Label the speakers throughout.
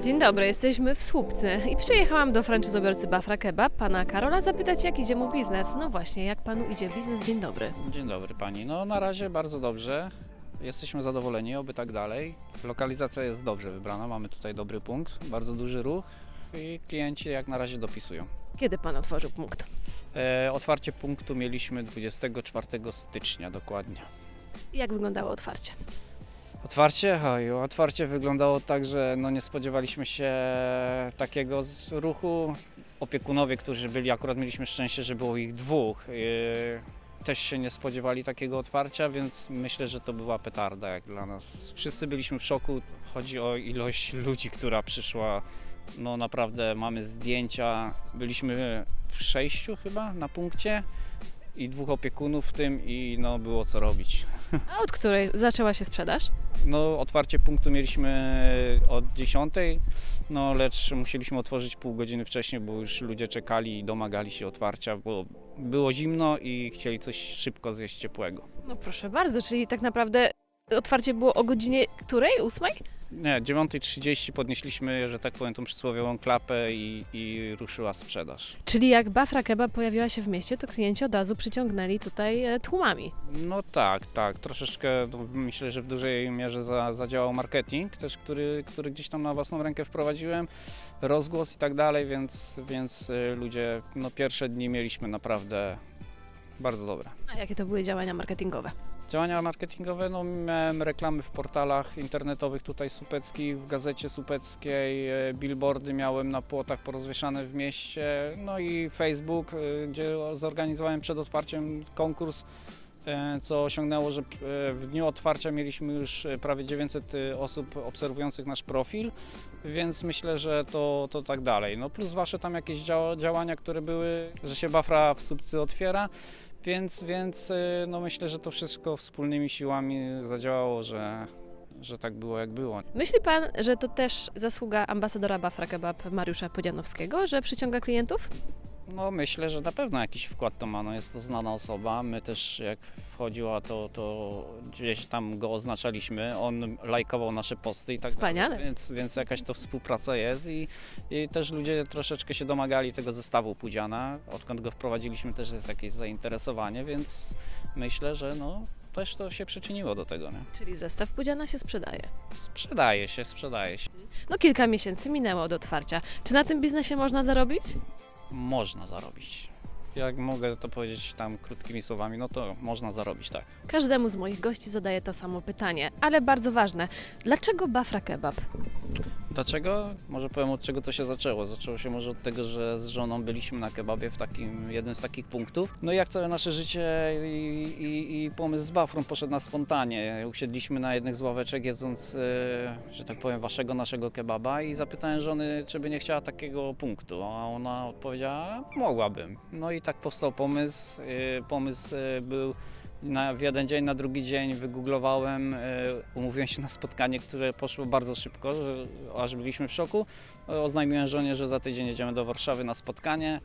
Speaker 1: Dzień dobry, jesteśmy w Słupcy i przyjechałam do franczyzobiorcy Bafra Kebab, pana Karola, zapytać jak idzie mu biznes. No właśnie, jak panu idzie biznes? Dzień dobry.
Speaker 2: Dzień dobry pani. No na razie bardzo dobrze. Jesteśmy zadowoleni, oby tak dalej. Lokalizacja jest dobrze wybrana, mamy tutaj dobry punkt, bardzo duży ruch i klienci jak na razie dopisują.
Speaker 1: Kiedy pan otworzył punkt?
Speaker 2: E, otwarcie punktu mieliśmy 24 stycznia dokładnie.
Speaker 1: Jak wyglądało otwarcie?
Speaker 2: Otwarcie? Oj, otwarcie wyglądało tak, że no nie spodziewaliśmy się takiego ruchu. Opiekunowie, którzy byli, akurat mieliśmy szczęście, że było ich dwóch. e, Też się nie spodziewali takiego otwarcia, więc myślę, że to była petarda jak dla nas. Wszyscy byliśmy w szoku. Chodzi o ilość ludzi, która przyszła. No naprawdę mamy zdjęcia. Byliśmy w sześciu chyba na punkcie i dwóch opiekunów w tym i no było co robić.
Speaker 1: A od której zaczęła się sprzedaż?
Speaker 2: No, otwarcie punktu mieliśmy od 10, no lecz musieliśmy otworzyć pół godziny wcześniej, bo już ludzie czekali i domagali się otwarcia, bo było zimno i chcieli coś szybko zjeść ciepłego.
Speaker 1: No proszę bardzo, czyli tak naprawdę otwarcie było o godzinie której? Ósmej?
Speaker 2: Nie, 9.30 podnieśliśmy, że tak powiem, tą przysłowiową klapę i, i ruszyła sprzedaż.
Speaker 1: Czyli jak Bafra Kebab pojawiła się w mieście, to klienci od razu przyciągnęli tutaj e, tłumami.
Speaker 2: No tak, tak, troszeczkę no, myślę, że w dużej mierze za, zadziałał marketing też, który, który gdzieś tam na własną rękę wprowadziłem, rozgłos i tak dalej, więc, więc y, ludzie, no pierwsze dni mieliśmy naprawdę bardzo dobre.
Speaker 1: A jakie to były działania marketingowe?
Speaker 2: Działania marketingowe, no miałem reklamy w portalach internetowych tutaj supeckich, w gazecie supeckiej, e, billboardy miałem na płotach porozwieszane w mieście, no i Facebook, e, gdzie zorganizowałem przed otwarciem konkurs, e, co osiągnęło, że w dniu otwarcia mieliśmy już prawie 900 osób obserwujących nasz profil, więc myślę, że to, to tak dalej. No plus wasze tam jakieś dzia- działania, które były, że się Bafra w Słupcy otwiera, więc, więc y, no myślę, że to wszystko wspólnymi siłami zadziałało, że, że tak było jak było.
Speaker 1: Myśli pan, że to też zasługa ambasadora Bafra Kebab Mariusza Podzianowskiego, że przyciąga klientów?
Speaker 2: No myślę, że na pewno jakiś wkład to ma, no jest to znana osoba, my też jak wchodziła to, to gdzieś tam go oznaczaliśmy, on lajkował nasze posty i tak
Speaker 1: Wspaniale.
Speaker 2: dalej, więc, więc jakaś to współpraca jest i, i też ludzie troszeczkę się domagali tego zestawu Pudziana, odkąd go wprowadziliśmy też jest jakieś zainteresowanie, więc myślę, że no też to się przyczyniło do tego, nie?
Speaker 1: Czyli zestaw Pudziana się sprzedaje.
Speaker 2: Sprzedaje się, sprzedaje się.
Speaker 1: No kilka miesięcy minęło od otwarcia. Czy na tym biznesie można zarobić?
Speaker 2: Można zarobić. Jak mogę to powiedzieć tam krótkimi słowami, no to można zarobić, tak.
Speaker 1: Każdemu z moich gości zadaję to samo pytanie, ale bardzo ważne. Dlaczego Bafra Kebab?
Speaker 2: Dlaczego? Może powiem od czego to się zaczęło. Zaczęło się może od tego, że z żoną byliśmy na kebabie w takim, jednym z takich punktów. No i jak całe nasze życie i, i, i pomysł z Bafrą poszedł na spontanie. Usiedliśmy na jednych z ławeczek jedząc, e, że tak powiem, waszego, naszego kebaba i zapytałem żony, czy by nie chciała takiego punktu, a ona odpowiedziała, mogłabym. No i tak powstał pomysł. E, pomysł e, był na, w jeden dzień, na drugi dzień wygooglowałem, e, umówiłem się na spotkanie, które poszło bardzo szybko, że, aż byliśmy w szoku. E, Oznajmiłem żonie, że za tydzień jedziemy do Warszawy na spotkanie.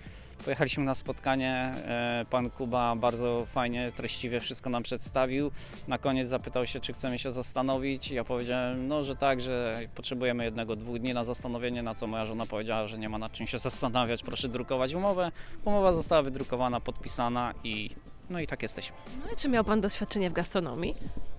Speaker 2: Pojechaliśmy na spotkanie, e, pan Kuba bardzo fajnie, treściwie wszystko nam przedstawił. Na koniec zapytał się, czy chcemy się zastanowić. Ja powiedziałem, no, że tak, że potrzebujemy jednego, dwóch dni na zastanowienie, na co moja żona powiedziała, że nie ma nad czym się zastanawiać, proszę drukować umowę. Umowa została wydrukowana, podpisana i no i tak jesteśmy.
Speaker 1: No i czy miał pan doświadczenie w gastronomii?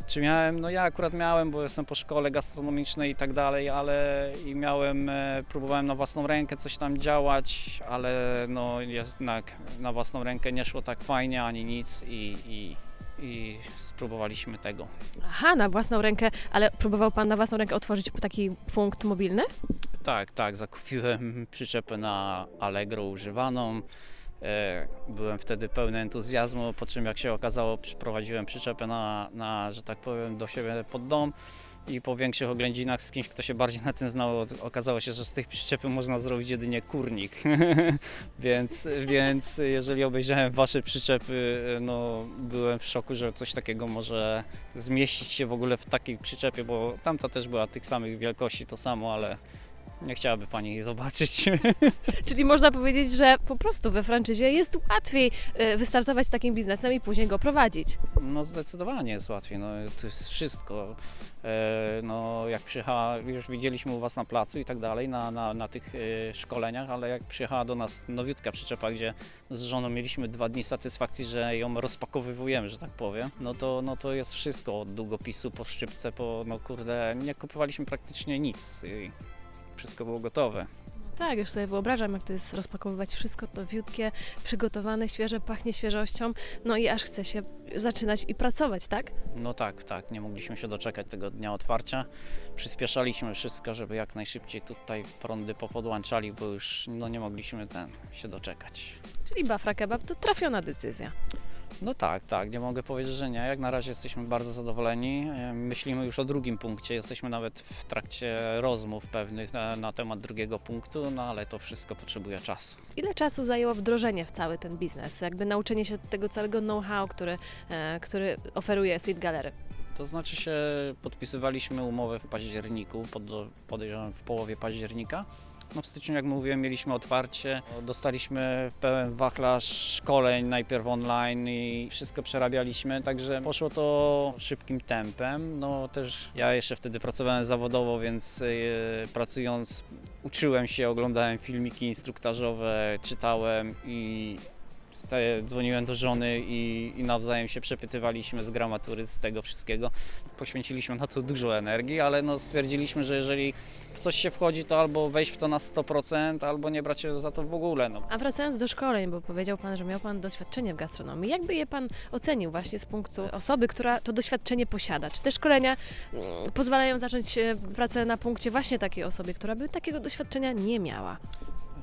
Speaker 2: Czy miałem? No ja akurat miałem, bo jestem po szkole gastronomicznej i tak dalej, ale i miałem, e, próbowałem na własną rękę coś tam działać, ale no jednak na własną rękę nie szło tak fajnie ani nic i, i, i spróbowaliśmy tego.
Speaker 1: Aha, na własną rękę, ale próbował pan na własną rękę otworzyć taki punkt mobilny?
Speaker 2: Tak, tak, zakupiłem przyczepę na Allegro używaną. E, Byłem wtedy pełny entuzjazmu, po czym jak się okazało, przyprowadziłem przyczepę na, na, że tak powiem, do siebie pod dom i po większych oględzinach z kimś, kto się bardziej na tym znał, okazało się, że z tej przyczepy można zrobić jedynie kurnik. więc, więc jeżeli obejrzałem wasze przyczepy, no byłem w szoku, że coś takiego może zmieścić się w ogóle w takiej przyczepie, bo tamta też była tych samych wielkości, to samo, ale Nie chciałaby pani jej zobaczyć.
Speaker 1: Czyli można powiedzieć, że po prostu we franczyzie jest łatwiej e, wystartować z takim biznesem i później go prowadzić.
Speaker 2: No zdecydowanie jest łatwiej, no to jest wszystko. E, no jak przyjechała, już widzieliśmy u Was na placu i tak dalej, na, na, na tych e, szkoleniach, ale jak przyjechała do nas nowiutka przyczepa, gdzie z żoną mieliśmy dwa dni satysfakcji, że ją rozpakowywujemy, że tak powiem, no to, no to jest wszystko od długopisu po szczypce, po, no kurde, nie kupowaliśmy praktycznie nic i wszystko było gotowe.
Speaker 1: Tak, już sobie wyobrażam, jak to jest rozpakowywać wszystko nowiutkie, przygotowane, świeże, pachnie świeżością, no i aż chce się zaczynać i pracować, tak?
Speaker 2: No tak, tak, nie mogliśmy się doczekać tego dnia otwarcia. Przyspieszaliśmy wszystko, żeby jak najszybciej tutaj prądy popodłączali, bo już no, nie mogliśmy ten, się doczekać.
Speaker 1: Czyli Bafra Kebab to trafiona decyzja.
Speaker 2: No tak, tak, nie mogę powiedzieć, że nie. Jak na razie jesteśmy bardzo zadowoleni. Myślimy już o drugim punkcie, jesteśmy nawet w trakcie rozmów pewnych na, na temat drugiego punktu, no ale to wszystko potrzebuje czasu.
Speaker 1: Ile czasu zajęło wdrożenie w cały ten biznes? Jakby nauczenie się tego całego know-how, który, e, który oferuje Sweet Gallery.
Speaker 2: To znaczy się, podpisywaliśmy umowę w październiku, pod, podejrzewam w połowie października. No w styczniu, jak mówiłem, mieliśmy otwarcie. Dostaliśmy pełen wachlarz szkoleń, najpierw online i wszystko przerabialiśmy, także poszło to szybkim tempem. No też ja jeszcze wtedy pracowałem zawodowo, więc e, pracując uczyłem się, oglądałem filmiki instruktażowe, czytałem i dzwoniłem do żony i, i nawzajem się przepytywaliśmy z gramatury, z tego wszystkiego. Poświęciliśmy na to dużo energii, ale no stwierdziliśmy, że jeżeli w coś się wchodzi, to albo wejść w to na 100%, albo nie brać się za to w ogóle. No.
Speaker 1: A wracając do szkoleń, bo powiedział Pan, że miał Pan doświadczenie w gastronomii. Jakby je Pan ocenił właśnie z punktu osoby, która to doświadczenie posiada? Czy te szkolenia mm, pozwalają zacząć pracę na punkcie właśnie takiej osoby, która by takiego doświadczenia nie miała?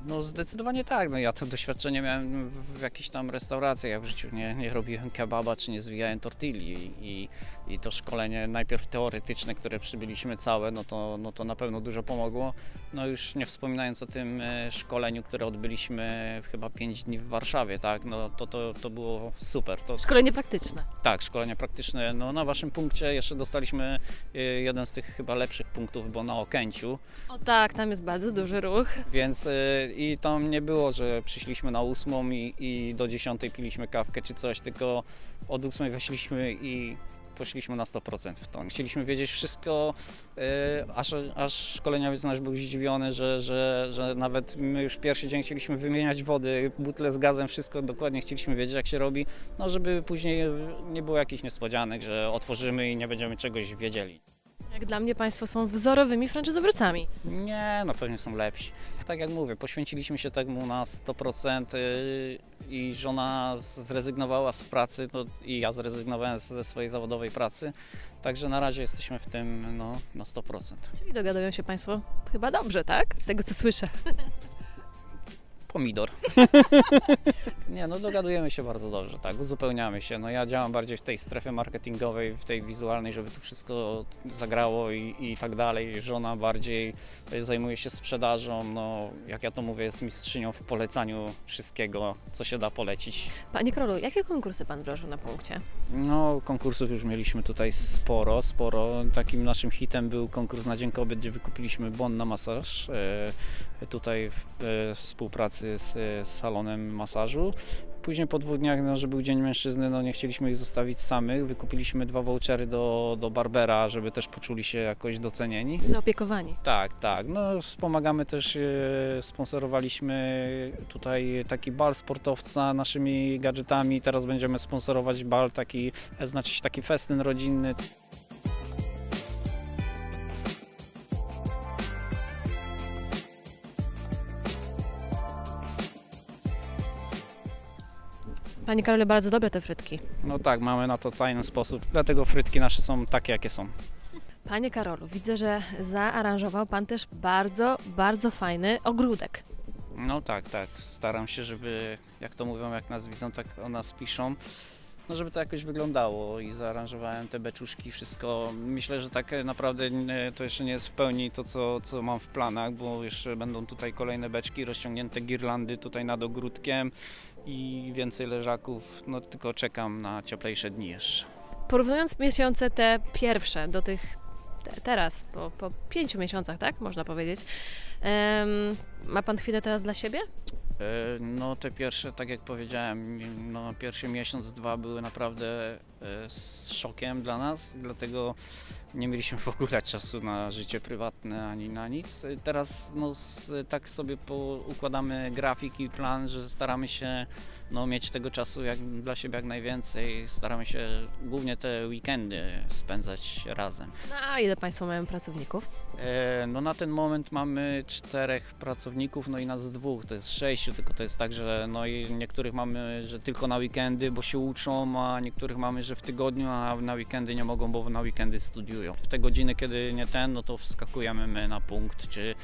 Speaker 2: No zdecydowanie tak. No, ja to doświadczenie miałem w, jakichś tam restauracjach. Ja w życiu nie, nie robiłem kebaba czy nie zwijałem tortilli i, i to szkolenie najpierw teoretyczne, które przybyliśmy całe, no to, no to na pewno dużo pomogło. No już nie wspominając o tym e, szkoleniu, które odbyliśmy chyba 5 dni w Warszawie, tak? No to, to, to było super. To,
Speaker 1: Szkolenie praktyczne.
Speaker 2: tak, szkolenia praktyczne. No na waszym punkcie jeszcze dostaliśmy e, jeden z tych chyba lepszych punktów, bo na Okęciu.
Speaker 1: O tak, tam jest bardzo duży ruch.
Speaker 2: Więc y, i tam nie było, że przyszliśmy na ósmą i, i do dziesiątej piliśmy kawkę czy coś, tylko od ósmej weszliśmy i poszliśmy na 100% w to. Chcieliśmy wiedzieć wszystko, y, aż, aż szkoleniowiec nasz był zdziwiony, że, że, że nawet my już pierwszy dzień chcieliśmy wymieniać wody, butle z gazem, wszystko dokładnie chcieliśmy wiedzieć jak się robi, no żeby później nie było jakichś niespodzianek, że otworzymy i nie będziemy czegoś wiedzieli.
Speaker 1: Jak dla mnie Państwo są wzorowymi franczyzobiorcami.
Speaker 2: Nie, no pewnie są lepsi. Tak jak mówię, poświęciliśmy się temu na 100% y, i żona zrezygnowała z pracy no, i ja zrezygnowałem ze swojej zawodowej pracy. Także na razie jesteśmy w tym no, na 100%.
Speaker 1: Czyli dogadują się Państwo chyba dobrze, tak? Z tego co słyszę.
Speaker 2: Pomidor. Nie, no dogadujemy się bardzo dobrze, tak, uzupełniamy się. No ja działam bardziej w tej strefie marketingowej, w tej wizualnej, żeby tu wszystko zagrało i, i tak dalej. Żona bardziej zajmuje się sprzedażą, no jak ja to mówię, jest mistrzynią w polecaniu wszystkiego, co się da polecić.
Speaker 1: Panie Krolu, jakie konkursy Pan wdrożył na punkcie?
Speaker 2: No, konkursów już mieliśmy tutaj sporo, sporo. Takim naszym hitem był konkurs na Dzień Kobiet, gdzie wykupiliśmy bon na masaż. E, tutaj w e, współpracy z, z salonem masażu. Później po dwóch dniach, no, że był Dzień Mężczyzny, no nie chcieliśmy ich zostawić samych. Wykupiliśmy dwa vouchery do, do Barbera, żeby też poczuli się jakoś docenieni.
Speaker 1: Zaopiekowani.
Speaker 2: Tak, tak. No, wspomagamy też, e, sponsorowaliśmy tutaj taki bal sportowca naszymi gadżetami. Teraz będziemy sponsorować bal taki, e, znaczy taki festyn rodzinny.
Speaker 1: Panie Karole, bardzo dobre te frytki.
Speaker 2: No tak, mamy na to tajny sposób, dlatego frytki nasze są takie, jakie są.
Speaker 1: Panie Karolu, widzę, że zaaranżował Pan też bardzo, bardzo fajny ogródek.
Speaker 2: No tak, tak. Staram się, żeby, jak to mówią, jak nas widzą, tak o nas piszą. No żeby to jakoś wyglądało i zaaranżowałem te beczuszki, wszystko. Myślę, że tak naprawdę nie- to jeszcze nie jest w pełni to, co, co mam w planach, bo jeszcze będą tutaj kolejne beczki, rozciągnięte girlandy tutaj nad ogródkiem i więcej leżaków. No tylko czekam na cieplejsze dni jeszcze.
Speaker 1: Porównując miesiące te pierwsze do tych te, teraz, po, po pięciu miesiącach, tak? Można powiedzieć. Em, ma pan chwilę teraz dla siebie?
Speaker 2: E, No te pierwsze, tak jak powiedziałem, no pierwszy miesiąc, dwa były naprawdę e, z szokiem dla nas, dlatego nie mieliśmy w ogóle czasu na życie prywatne ani na nic. E, Teraz no, tak sobie układamy grafik i plan, że staramy się no, mieć tego czasu jak, dla siebie jak najwięcej. Staramy się głównie te weekendy spędzać razem.
Speaker 1: No, a ile państwo mają pracowników?
Speaker 2: E, No na ten moment mamy czterech pracowników, no i nas dwóch, to jest sześciu, tylko to jest tak, że no i niektórych mamy, że tylko na weekendy, bo się uczą, a niektórych mamy, że w tygodniu, a na weekendy nie mogą, bo na weekendy studiują. W te godziny, kiedy nie ten, no to wskakujemy my na punkt, czy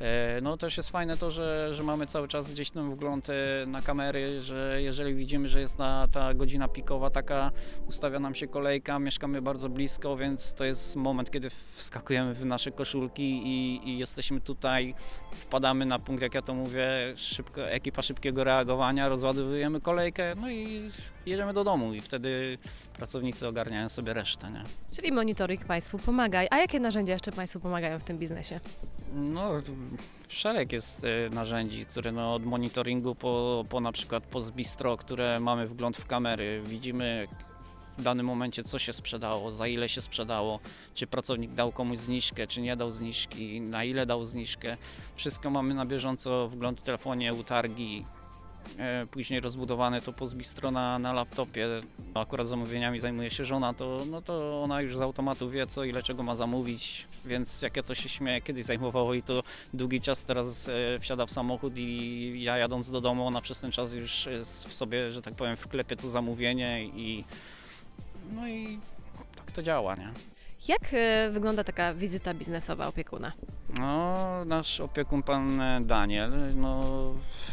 Speaker 2: e, no też jest fajne to, że, że mamy cały czas gdzieś tam wgląd e, na kamery, że jeżeli widzimy, że jest na, ta godzina pikowa taka, ustawia nam się kolejka, mieszkamy bardzo blisko, więc to jest moment, kiedy wskakujemy w nasze koszulki i, i jesteśmy tutaj, wpadamy na punkt, jak ja to mówię, szybko, ekipa szybkiego reagowania, rozładowujemy kolejkę, no i jedziemy do domu i wtedy pracownicy ogarniają sobie resztę, nie?
Speaker 1: Czyli monitoring państwu pomaga. A jakie narzędzia jeszcze państwu pomagają w tym biznesie?
Speaker 2: No, szereg jest e, narzędzi, które no, od monitoringu po, po na przykład po bistro, które mamy wgląd w kamery, widzimy w danym momencie co się sprzedało, za ile się sprzedało, czy pracownik dał komuś zniżkę, czy nie dał zniżki, na ile dał zniżkę. Wszystko mamy na bieżąco wgląd w telefonie, utargi, później rozbudowane to po bistro na, na laptopie. Akurat zamówieniami zajmuje się żona, to, no to ona już z automatu wie co ile czego ma zamówić, więc jak ja to się śmieję, kiedyś zajmowało i to długi czas, teraz e, wsiada w samochód i ja jadąc do domu, ona przez ten czas już e, w sobie, że tak powiem, wklepie to zamówienie i no i tak to działa, nie?
Speaker 1: Jak e, wygląda taka wizyta biznesowa opiekuna?
Speaker 2: No, nasz opiekun, pan e, Daniel, no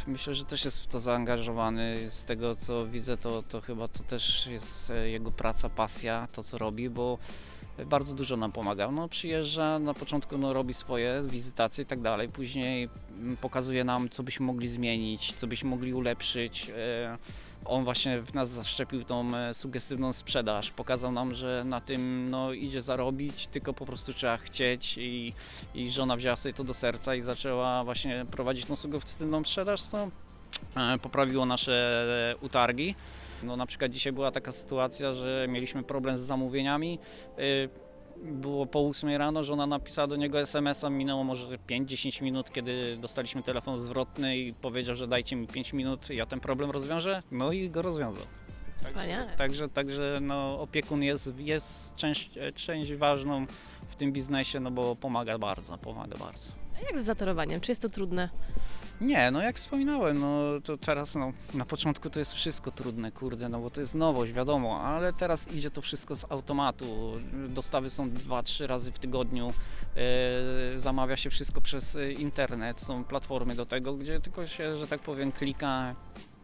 Speaker 2: myślę, że też jest w to zaangażowany. Z tego co widzę, to, to chyba to też jest e, jego praca, pasja, to co robi, bo bardzo dużo nam pomagał. No, przyjeżdża, na początku no, robi swoje wizytacje i tak dalej, później mm, pokazuje nam, co byśmy mogli zmienić, co byśmy mogli ulepszyć. E, On właśnie w nas zaszczepił tą e, sugestywną sprzedaż. Pokazał nam, że na tym no, idzie zarobić, tylko po prostu trzeba chcieć i, i żona wzięła sobie to do serca i zaczęła właśnie prowadzić tą sugestywną sprzedaż, co e, poprawiło nasze e, utargi. No, na przykład dzisiaj była taka sytuacja, że mieliśmy problem z zamówieniami. Było po 8 rano, żona napisała do niego SMS-a, minęło może 5-10 minut, kiedy dostaliśmy telefon zwrotny i powiedział, że dajcie mi 5 minut, ja ten problem rozwiążę. No i go rozwiązał.
Speaker 1: Wspaniale.
Speaker 2: Także, także no, opiekun jest, jest część, część ważną w tym biznesie, no bo pomaga bardzo, pomaga bardzo.
Speaker 1: A jak z zatorowaniem? Czy jest to trudne?
Speaker 2: Nie, no jak wspominałem, no to teraz no, na początku to jest wszystko trudne, kurde, no bo to jest nowość, wiadomo, ale teraz idzie to wszystko z automatu. Dostawy są 2-3 razy w tygodniu, e, zamawia się wszystko przez e, internet, są platformy do tego, gdzie tylko się, że tak powiem, klika,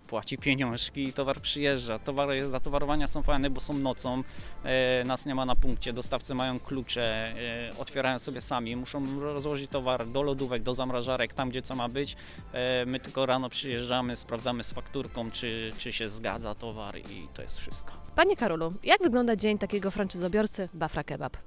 Speaker 2: płaci pieniążki i towar przyjeżdża. Towary, zatowarowania są fajne, bo są nocą, e, nas nie ma na punkcie, dostawcy mają klucze, e, otwierają sobie sami, muszą rozłożyć towar do lodówek, do zamrażarek, tam gdzie co ma być. E, my tylko rano przyjeżdżamy, sprawdzamy z fakturką, czy, czy się zgadza towar i to jest wszystko.
Speaker 1: Panie Karolu, jak wygląda dzień takiego franczyzobiorcy Bafra Kebab?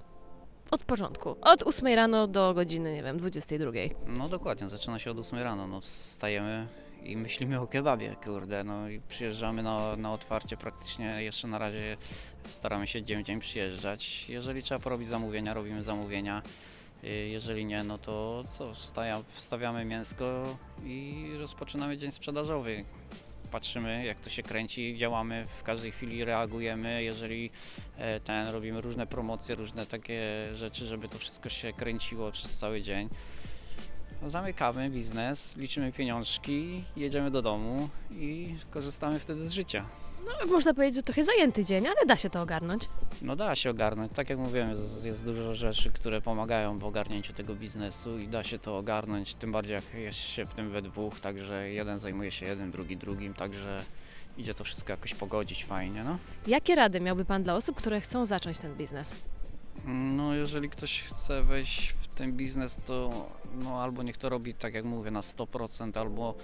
Speaker 1: Od początku. Od 8 rano do godziny, nie wiem, 22.
Speaker 2: No dokładnie, zaczyna się od 8 rano, no wstajemy i myślimy o kebabie, kurde, no i przyjeżdżamy na, na otwarcie praktycznie, jeszcze na razie staramy się dzień w dzień przyjeżdżać. Jeżeli trzeba porobić zamówienia, robimy zamówienia. Y, Jeżeli nie, no to co, wstaja, wstawiamy mięsko i rozpoczynamy dzień sprzedażowy. Patrzymy, jak to się kręci, działamy, w każdej chwili reagujemy. Jeżeli e, ten, robimy różne promocje, różne takie rzeczy, żeby to wszystko się kręciło przez cały dzień. Zamykamy biznes, liczymy pieniążki, jedziemy do domu i korzystamy wtedy z życia.
Speaker 1: No, można powiedzieć, że trochę zajęty dzień, ale da się to ogarnąć.
Speaker 2: No da się ogarnąć. Tak jak mówiłem, jest, jest dużo rzeczy, które pomagają w ogarnięciu tego biznesu i da się to ogarnąć, tym bardziej jak jest się w tym we dwóch, także jeden zajmuje się jednym, drugi drugim, także idzie to wszystko jakoś pogodzić fajnie, no.
Speaker 1: Jakie rady miałby Pan dla osób, które chcą zacząć ten biznes?
Speaker 2: No jeżeli ktoś chce wejść w ten biznes, to no, albo niech to robi tak jak mówię na 100%, albo,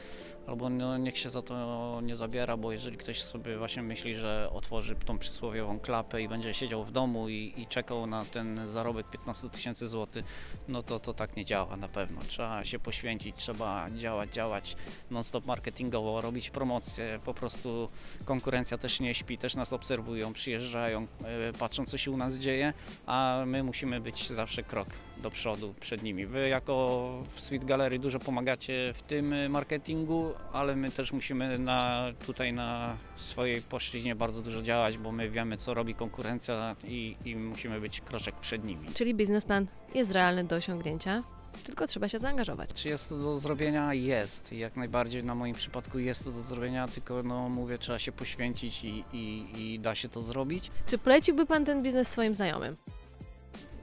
Speaker 2: albo no, niech się za to nie zabiera, bo jeżeli ktoś sobie właśnie myśli, że otworzy tą przysłowiową klapę i będzie siedział w domu i, i czekał na ten zarobek 15 tysięcy złotych, no to to tak nie działa na pewno. Trzeba się poświęcić, trzeba działać, działać non-stop marketingowo, robić promocje, po prostu konkurencja też nie śpi, też nas obserwują, przyjeżdżają, e, patrzą co się u nas dzieje, a my musimy być zawsze krok do przodu przed nimi. Wy jako w Sweet Gallery dużo pomagacie w tym marketingu, ale my też musimy na, tutaj na swojej płaszczyźnie bardzo dużo działać, bo my wiemy co robi konkurencja i, i musimy być kroczek przed nimi.
Speaker 1: Czyli biznesplan jest realny do osiągnięcia, tylko trzeba się zaangażować.
Speaker 2: Czy jest to do zrobienia? Jest. Jak najbardziej na moim przypadku jest to do zrobienia, tylko no mówię, trzeba się poświęcić i, i, i da się to zrobić.
Speaker 1: Czy poleciłby pan ten biznes swoim znajomym?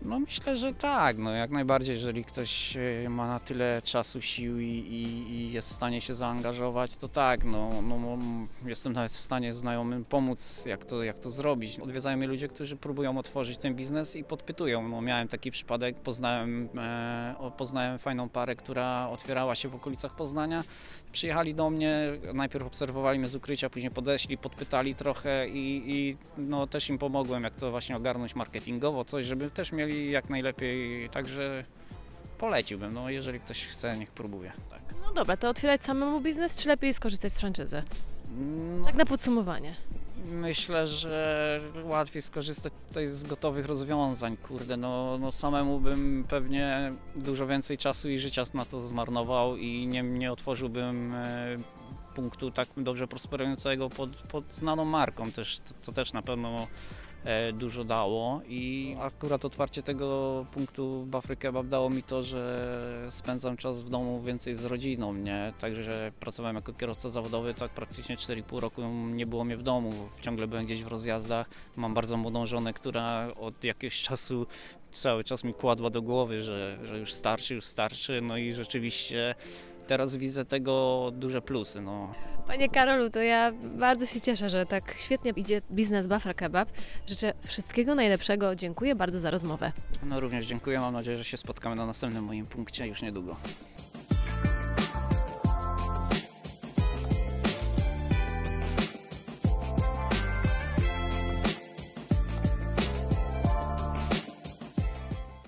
Speaker 2: No myślę, że tak, no jak najbardziej, jeżeli ktoś e, ma na tyle czasu, sił i, i, i jest w stanie się zaangażować, to tak, no, no, jestem nawet w stanie znajomym pomóc, jak to, jak to zrobić. Odwiedzają mnie ludzie, którzy próbują otworzyć ten biznes i podpytują. No, miałem taki przypadek, poznałem, e, poznałem fajną parę, która otwierała się w okolicach Poznania. Przyjechali do mnie, najpierw obserwowali mnie z ukrycia, później podeszli, podpytali trochę i, i no, też im pomogłem, jak to właśnie ogarnąć marketingowo, coś, żeby też mieli jak najlepiej, także poleciłbym, no jeżeli ktoś chce, niech próbuje. Tak.
Speaker 1: No dobra, to otwierać samemu biznes, czy lepiej skorzystać z franczyzy?
Speaker 2: No,
Speaker 1: Tak na podsumowanie.
Speaker 2: Myślę, że łatwiej skorzystać tutaj z gotowych rozwiązań, kurde, no, no samemu bym pewnie dużo więcej czasu i życia na to zmarnował i nie, nie otworzyłbym e, punktu tak dobrze prosperującego pod, pod znaną marką, też, to, to też na pewno dużo dało i akurat otwarcie tego punktu Bafry Kebab dało mi to, że spędzam czas w domu więcej z rodziną, nie? Także pracowałem jako kierowca zawodowy, tak praktycznie 4,5 roku nie było mnie w domu, ciągle byłem gdzieś w rozjazdach. Mam bardzo młodą żonę, która od jakiegoś czasu cały czas mi kładła do głowy, że, że już starczy, już starczy, no i rzeczywiście teraz widzę tego duże plusy, no.
Speaker 1: Panie Karolu, to ja bardzo się cieszę, że tak świetnie idzie biznes Bafra Kebab. Życzę wszystkiego najlepszego. Dziękuję bardzo za rozmowę.
Speaker 2: No również dziękuję, mam nadzieję, że się spotkamy na następnym moim punkcie już niedługo.